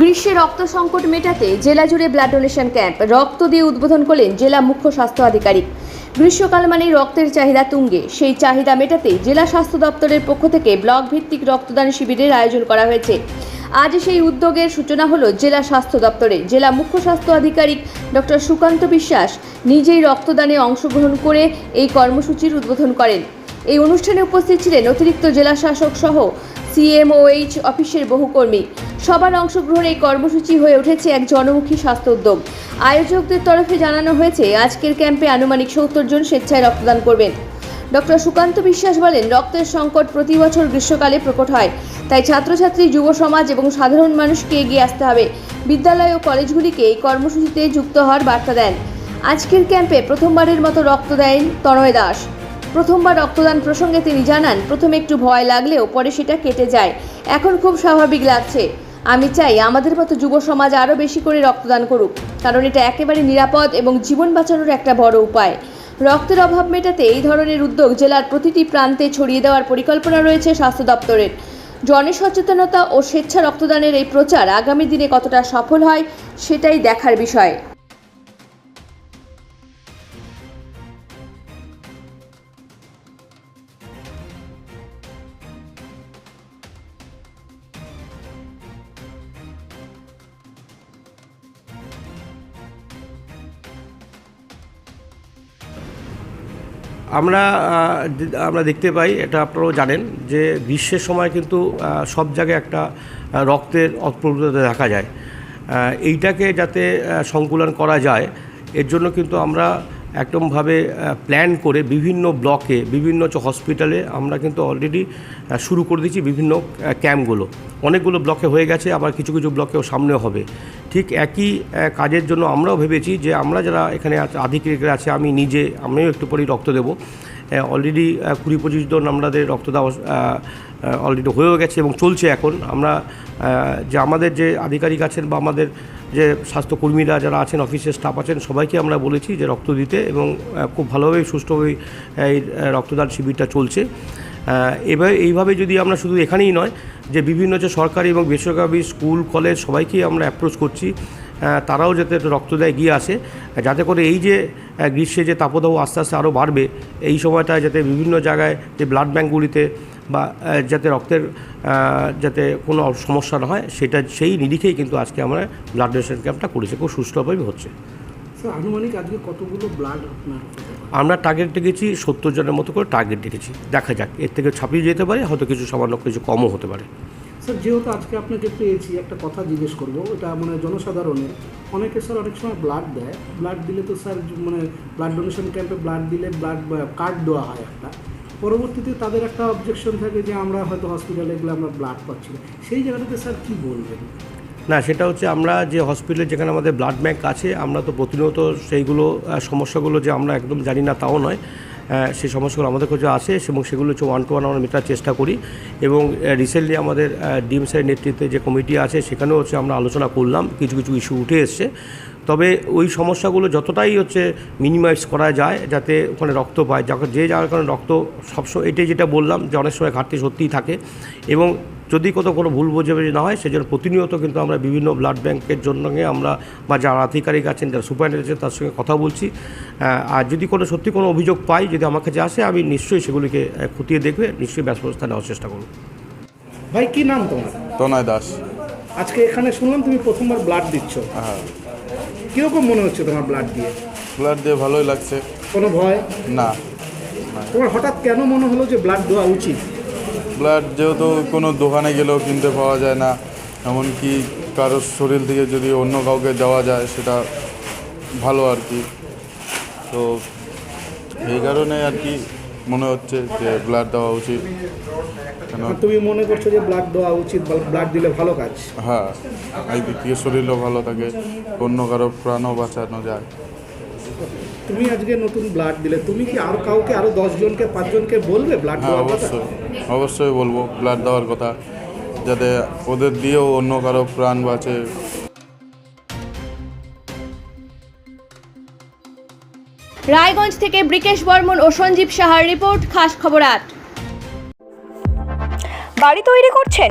গ্রীষ্মে রক্ত সংকট মেটাতে জেলা জুড়ে ব্লাড ডোনেশন ক্যাম্প রক্ত দিয়ে উদ্বোধন করলেন জেলা মুখ্য স্বাস্থ্য আধিকারিক। গ্রীষ্মকাল মানেই রক্তের চাহিদা তুঙ্গে। সেই চাহিদা মেটাতে জেলা স্বাস্থ্য দপ্তরের পক্ষ থেকে ব্লক ভিত্তিক রক্তদান শিবিরের আয়োজন করা হয়েছে। আজ সেই উদ্যোগের সূচনা হলো জেলা স্বাস্থ্য দপ্তরে। জেলা মুখ্য স্বাস্থ্য আধিকারিক ডক্টর সুকান্ত বিশ্বাস নিজেই রক্তদানে অংশগ্রহণ করে এই কর্মসূচির উদ্বোধন করেন। এই অনুষ্ঠানে উপস্থিত ছিলেন অতিরিক্ত জেলা শাসক সহ সিএমওএইচ অফিসের বহু কর্মী। সবার অংশগ্রহণ এই কর্মসূচি হয়ে উঠেছে এক জনমুখী স্বাস্থ্য উদ্যোগ। আয়োজকদের তরফে জানানো হয়েছে, আজকের ক্যাম্পে আনুমানিক সত্তর জন স্বেচ্ছায় রক্তদান করবেন। ডক্টর সুকান্ত বিশ্বাস বলেন, রক্তের সংকট প্রতি বছর গ্রীষ্মকালে প্রকট হয়। তাই ছাত্রছাত্রী, যুব সমাজ এবং সাধারণ মানুষকে এগিয়ে আসতে হবে। বিদ্যালয় ও কলেজগুলিকে এই কর্মসূচিতে যুক্ত হওয়ার বার্তা দেন। আজকের ক্যাম্পে প্রথমবারের মতো রক্ত দেন তনয় দাস। প্রথমবার রক্তদান প্রসঙ্গে তিনি জানান, প্রথমে একটু ভয় লাগলেও পরে সেটা কেটে যায়। এখন খুব স্বাভাবিক লাগছে। আমি চাই আমাদের মতো যুব সমাজ আরও বেশি করে রক্তদান করুক, কারণ এটা একেবারে নিরাপদ এবং জীবন বাঁচানোর একটা বড় উপায়। রক্তের অভাব মেটাতে এই ধরনের উদ্যোগ জেলার প্রতিটি প্রান্তে ছড়িয়ে দেওয়ার পরিকল্পনা রয়েছে স্বাস্থ্য দপ্তরের। জনসচেতনতা ও স্বেচ্ছা রক্তদানের এই প্রচার আগামী দিনে কতটা সফল হয়, সেটাই দেখার বিষয়। আমরা আমরা দেখতে পাই, এটা আপনারাও জানেন, যে গ্রীষ্মের সময় কিন্তু সব জায়গায় একটা রক্তের অপ্রবণতা দেখা যায়। এইটাকে যাতে সংকুলন করা যায়, এর জন্য কিন্তু আমরা একদমভাবে প্ল্যান করে বিভিন্ন ব্লকে বিভিন্ন হসপিটালে আমরা কিন্তু অলরেডি শুরু করে দিয়েছি বিভিন্ন ক্যাম্পগুলো অনেকগুলো ব্লকে হয়ে গেছে, আবার কিছু কিছু ব্লকেও সামনেও হবে। ঠিক একই কাজের জন্য আমরাও ভেবেছি যে আমরা যারা এখানে আধিকারিকরা আছে, আমি নিজে, আমিও একটু পরেই রক্ত দেবো। অলরেডি কুড়ি পঁচিশ জন আমাদের রক্ত দেওয়া অলরেডি হয়েও গেছে এবং চলছে এখন। আমরা যে আমাদের যে আধিকারিক আছেন বা আমাদের যে স্বাস্থ্যকর্মীরা যারা আছেন, অফিসের স্টাফ আছেন, সবাইকে আমরা বলেছি যে রক্ত দিতে এবং খুব ভালোভাবে সুষ্ঠুভাবে এই রক্তদান শিবিরটা চলছে। এবার এইভাবে যদি আমরা শুধু এখানেই নয় যে বিভিন্ন যে সরকারি এবং বেসরকারি স্কুল, কলেজ সবাইকেই আমরা অ্যাপ্রোচ করছি তারাও যাতে রক্ত দেয়, এগিয়ে আসে, যাতে করে এই যে গ্রীষ্মে যে তাপদাহ আস্তে আস্তে আরও বাড়বে, এই সময়টা যাতে বিভিন্ন জায়গায় যে ব্লাড ব্যাঙ্কগুলিতে বা যাতে রক্তের যাতে কোনো সমস্যা না হয়, সেটা সেই নিরিখেই কিন্তু আজকে আমরা ব্লাড ডোনেশন ক্যাম্পটা করেছি, খুব সুষ্ঠুভাবে হচ্ছে আনুমানিক আজকে কতগুলো ব্লাড আপনার? আমরা টার্গেট রেখেছি সত্তর জনের মতো করে টার্গেট রেখেছি দেখা যাক, এর থেকে ছাপিয়ে যেতে পারে, হয়তো কিছু সামান্য কিছু কমও হতে পারে। স্যার যেহেতু আজকে আপনাকে পেয়েছি, একটা কথা জিজ্ঞেস করব, এটা মানে জনসাধারণের অনেকে স্যার অনেক সময় ব্লাড দেয়। ব্লাড দিলে তো স্যার মানে ব্লাড ডোনেশন ক্যাম্পে ব্লাড দিলে ব্লাড কার্ড দেওয়া হয় একটা। পরবর্তীতে তাদের একটা অবজেকশন থাকে যে আমরা হয়তো হসপিটালে গেলে আমরা ব্লাড পাচ্ছি না। সেই জায়গাটাতে স্যার কী বলবেন? না, সেটা হচ্ছে আমরা যে হসপিটালে যেখানে আমাদের ব্লাড ব্যাঙ্ক আছে, আমরা তো প্রতিনিয়ত সেইগুলো সমস্যাগুলো যে আমরা একদম জানি না, তাও নয়। সেই সমস্যাগুলো আমাদের কাছে আসে এবং সেগুলো হচ্ছে ওয়ান টু ওয়ান আমরা মেটার চেষ্টা করি এবং রিসেন্টলি আমাদের ডিএমসের নেতৃত্বে যে কমিটি আছে, সেখানেও হচ্ছে আমরা আলোচনা করলাম, কিছু কিছু ইস্যু উঠে এসছে। তবে ওই সমস্যাগুলো যতটাই হচ্ছে মিনিমাইজ করা যায়, যাতে ওখানে রক্ত পায় যে যার কারণে রক্ত সবসময়, এটাই যেটা বললাম যে অনেক সময় ঘাটতি সত্যিই থাকে এবং যদি কোথাও কোনো ভুল বোঝাবুঝি না হয় সেজন্য প্রতিনিয়ত কিন্তু আমরা বিভিন্ন ব্লাড ব্যাংকের জন্য আমরা বা যারা আধিকারিক আছেন যারা সুপারিনটেন্ডেন্ট আছেন তার সঙ্গে কথা বলছি। আর যদি কোনো সত্যি কোনো অভিযোগ পাই যদি আমার কাছে আসে আমি নিশ্চয়ই সেগুলিকে খতিয়ে দেখবে নিশ্চয়ই ব্যবস্থা নেওয়ার চেষ্টা করব। ভাই কি নাম তোমার? তনয় দাস। আজকে এখানে শুনলাম তুমি প্রথমবার ব্লাড দিচ্ছ। হ্যাঁ। কীরকম মনে হচ্ছে তোমার ব্লাড দিয়ে? ব্লাড দিয়ে ভালোই লাগছে। কোনো ভয়? না। তোমার হঠাৎ কেন মনে হলো যে ব্লাড দেওয়া উচিত? ব্লাড যেহেতু কোনো দোকানে গেলেও কিনতে পাওয়া যায় না এমনকি কারোর শরীর থেকে যদি অন্য কাউকে দেওয়া যায় সেটা ভালো আর কি। তো এই কারণে আর কি মনে হচ্ছে যে ব্লাড দেওয়া উচিত। কেন? তুমি মনে করছ যে ব্লাড দেওয়া উচিত ব্লাড দিলে ভালো কাজ? হ্যাঁ থেকে শরীরও ভালো থাকে অন্য কারও প্রাণও বাঁচানো যায়। তুমি আজকে নতুন ব্লাড দিলে তুমি কি আর কাউকে আরও দশ জনকে পাঁচজনকে বলবে ব্লাড হ্যাঁ দেওয়ার কথা? অবশ্যই অবশ্যই বলব ব্লাড দেওয়ার কথা যাতে ওদের দিয়েও অন্য কারও প্রাণ বাঁচে। রায়গঞ্জ থেকে ব্রিকেশ বর্মন ও সঞ্জীব সাহার রিপোর্ট খাস খবর আট বাড়ি তৈরি করছেন